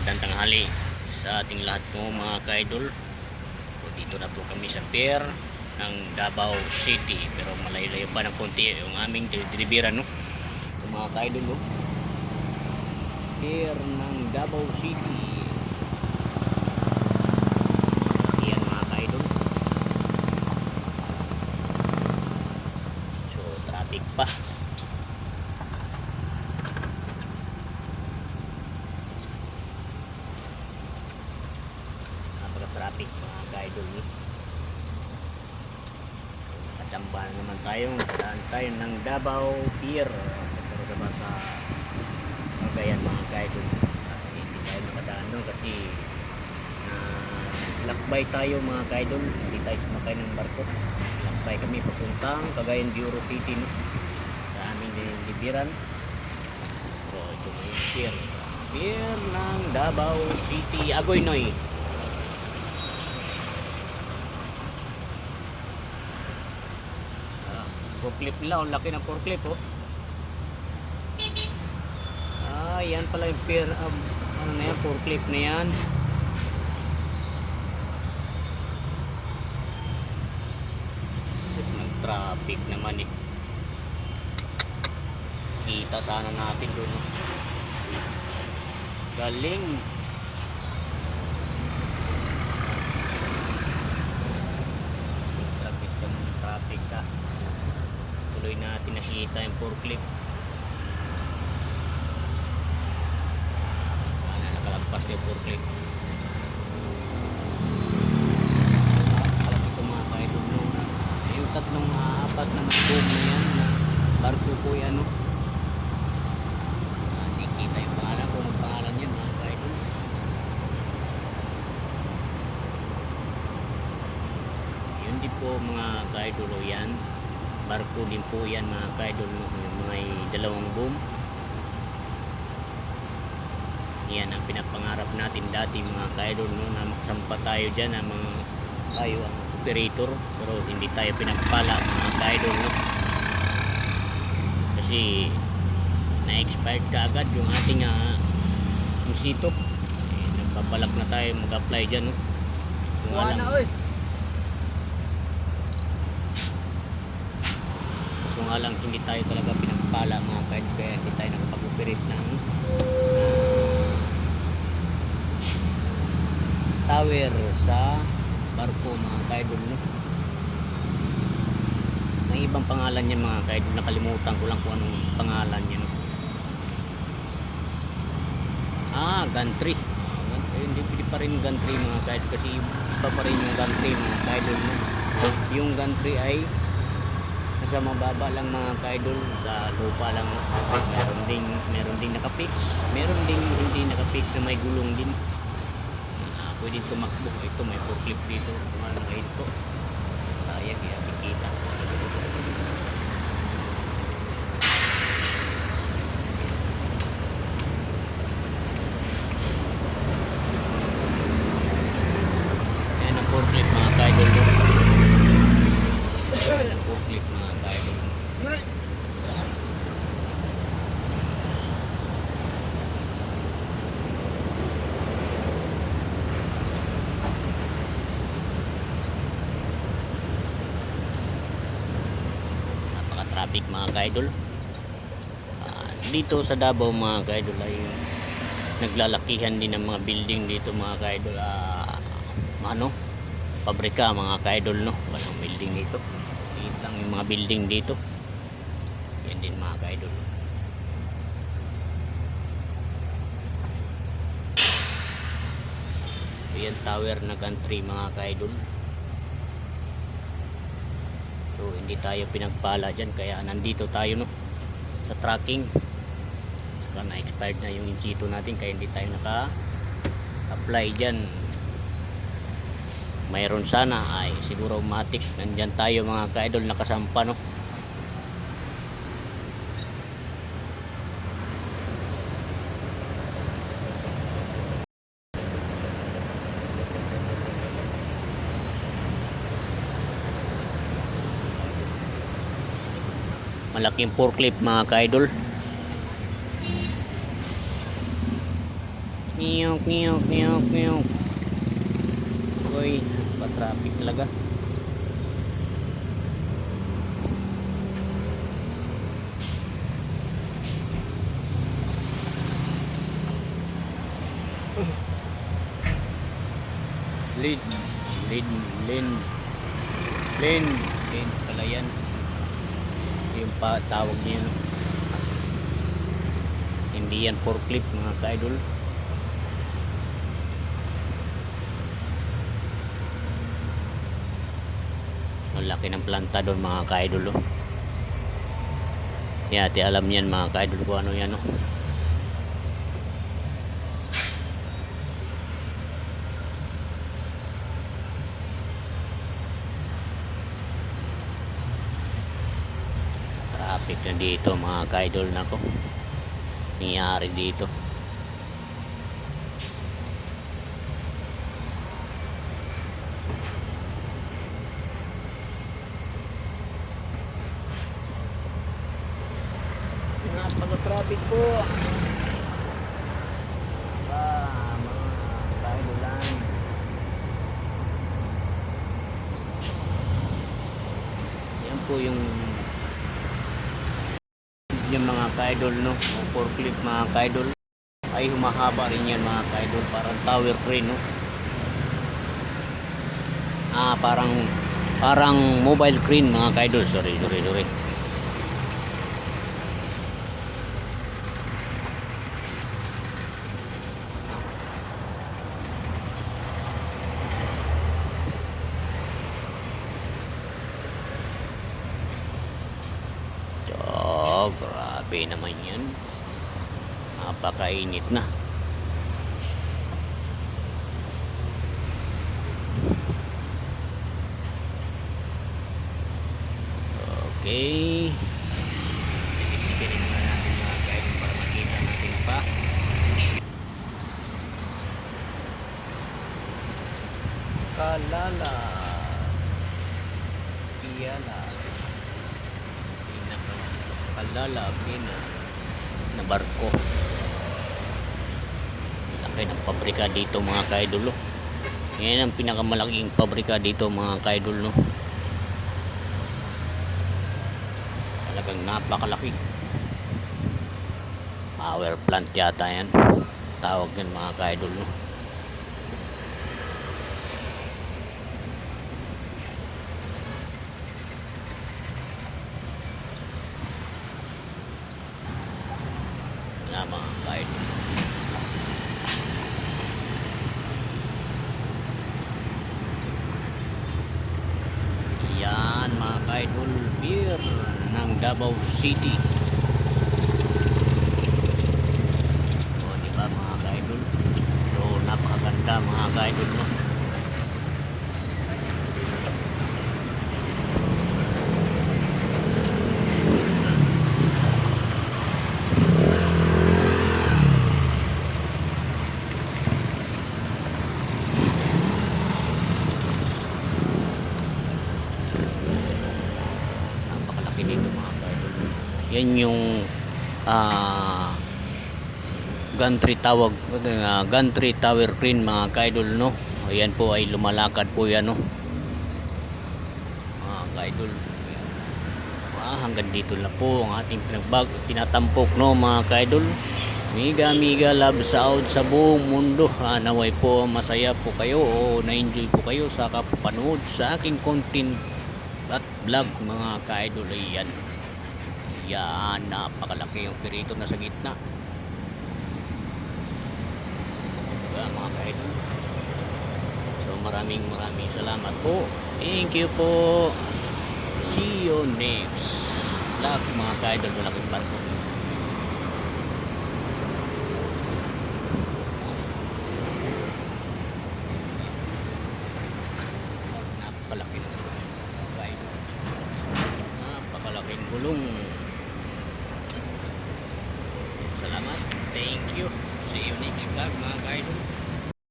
magandang tanghali sa ating lahat po mga ka-idol. So, dito na po kami sa pier ng Davao City pero malayo-layo pa ng konti yung aming deliveran no. So, mga ka-idol no. Pier ng Davao City. Yan mga ka-idol. So traffic pa. napaka-traffic mga ka-idol ni. Na naman tayong daan tayo ng Davao Pier sa Cordoba sa Cagayan mga ka-idol. At hindi tayo nakadaan doon kasi uh, lakbay tayo mga ka-idol. Hindi tayo sumakay ng barko. Lakbay kami papuntang Cagayan Oro City no? sa aming libiran. So ito yung pier. Pier ng Davao City, Agoy Noy. Ah, forklift nila, ang laki ng forklift oh. Ah, yan pala yung pier, um, ano na yan, forklift na yan. Nag-traffic naman eh. Kita sana natin doon. oh. Galing. Traffic ka ng traffic ka. Nakita yung forklift. Wala nakalagpas yung forklift. Alam ito mga kaidol no. Yung tatlong apat na boom na yan na po no. Ah, yung pangalan ko ng pangalan yan mga kaidol. Yun din po mga kaidol o yan. Barko din po yan mga kaidol no. Yung may dalawang boom. Yan ang pinapangarap natin dati mga kaidol no? Na makasampa tayo dyan na mga tayo ang operator. Pero hindi tayo pinagpala mga kaidol no? Kasi na-expired ka agad yung ating uh, musitop eh, nagpabalak na tayo mag-apply dyan no? Kung alam kung alang hindi tayo talaga pinagpala mga kaidol kaya hindi tayo nakapag-operate ng ah, tower sa barko mga kaidol no? May ibang pangalan yan mga kaidol. Nakalimutan ko lang kung anong pangalan ah gantry Ah, gantry. hindi pwede pa rin gantry mga kaidol kasi iba pa rin yung gantry mga kaidol no? Yung gantry ay nasa mababa lang mga kaidol. Sa lupa lang meron ding meron ding nakapix meron ding hindi nakapix na may gulong din. Ah, pwede tumakbo. Ito may forklift dito. Kung ano ito sayang kaya kikita yan ang forklift mga kaidol Yan ang forklift mga kaidol napaka-traffic mga kaidol. Ah, dito sa Davao mga kaidol ay naglalakihan din ng mga building dito mga kaidol. Ah, ano? Pabrika mga kaidol no? Walang building dito. Liit lang yung mga building dito. Yan din mga kaidol. Yan tower na country mga kaidol So hindi tayo pinagpala dyan kaya nandito tayo no sa tracking. Saka na-expired na yung inchito natin kaya hindi tayo naka-apply dyan. Mayroon sana ay siguro matik nandyan tayo mga ka-idol nakasampa no. Malaking forklift mga ka-idol Niyok, niyok, niyok, niyok. Uy, pa-traffic talaga. Lead, lead, lean, lean, lean pala yan. Yung pa tawag niya, no? Hindi yan forklift mga ka-idol. Ang laki ng planta doon mga ka-idol. Oh. Yan, alam niyan mga ka-idol kung ano yan. Oh. Traffic na dito mga ka-idol na ko. Nangyari dito. Napaka-traffic po. Ah, mga kaibulan. Yan po yung yung mga kaidol no, o forklift mga kaidol ay humahaba rin yan mga kaidol parang tower crane no. Ah, parang parang mobile crane mga kaidol. Sorry, sorry, sorry. Oh, grabe naman yan. Napakainit na. Okay. Titigilin muna natin mga guys para makita natin pa. Kalala. Iyala kalala pina na barko. Laki ng pabrika dito mga kaidol oh. yan ang pinakamalaking pabrika dito mga kaidol no? Talagang napakalaki. Power plant yata yan. Tawag yan mga kaidol no na mga kaidol yan mga kaidol beer ng Davao City. O diba mga kaidol so napakaganda mga kaidol no napakalaki nito mga kaidol yan yung ah gantry tawag uh, gantry tower crane mga kaidol no? Ayan po ay lumalakad po yan no? Mga kaidol. Ah, hanggang dito na po ang ating pinagbag tinatampok no mga kaidol? Miga miga love sa out sa buong mundo. Ah, naway po masaya po kayo o na-enjoy po kayo sa kapanood sa aking content at vlog mga ka-idol. Yan yan napakalaki yung pirito na sa gitna. Diba mga ka-idol? So maraming maraming salamat po. Thank you po. See you next. Vlog mga ka-idol. Malaking barko